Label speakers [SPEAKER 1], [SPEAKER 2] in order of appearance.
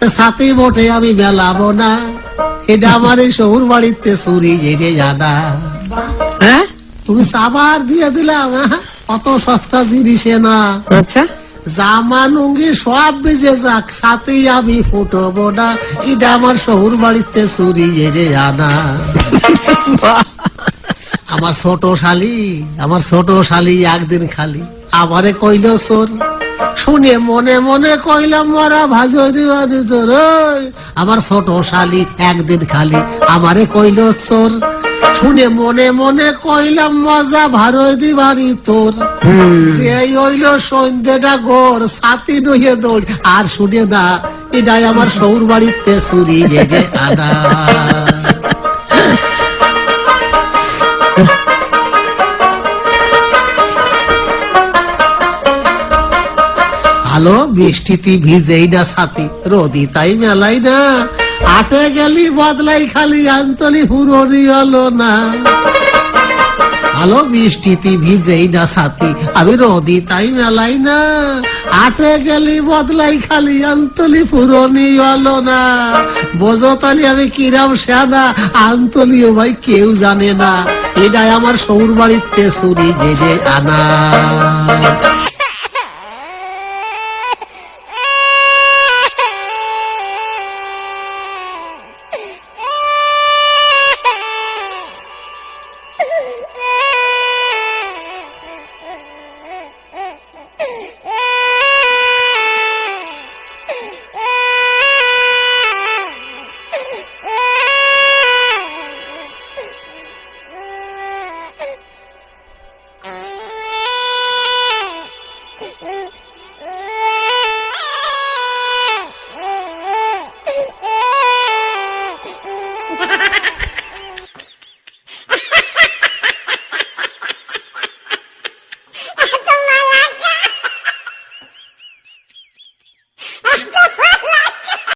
[SPEAKER 1] সাথে মোটে আমি মেলাবো না এটা আমার এই শহুর বাড়িতে চুরি জেনে জানা।
[SPEAKER 2] হ্যাঁ?
[SPEAKER 1] তুমি সাবার দিয়ে দিলাম? অত সস্তা জিনিসে না।
[SPEAKER 2] আচ্ছা।
[SPEAKER 1] সব বেজে যাক সাথেই আমি ফুটবো না এটা আমার শহুর বাড়িতে চুরি জেনে জানা। আমার ছোট শালি আমার ছোট শালি একদিন খালি। আমারে কইল চোর শুনে মনে মনে কইলাম মরা ভাজো দিবানি তোর আমার ছোট শালি একদিন খালি আমারে কইল চোর। শুনে মনে মনে কইলাম মজা ভারো দিবানি তোর। সেই হইল সন্ধ্যেটা গোর সাথী নইয়ে দৌড়। আর শুনে না এটাই আমার সৌর বাড়িতে চুরি জেগে আনা আলো বৃষ্টিতে ভিজেই না সাথী রোদি তাই মেলাই না। আটে গেলি বদলাই খালি আন্তলি হুরনি হলো না। আলো বৃষ্টিতে ভিজেই না সাথী আমি রোদি তাই মেলাই না। আটে গেলি বদলাই খালি আন্তলি ফুরনি হলো না। বোঝো তালি আমি কিরাম সেনা আন্তলিও ভাই কেউ জানে না। এটাই আমার সৌর বাড়িতে চুরি জেগে আনা।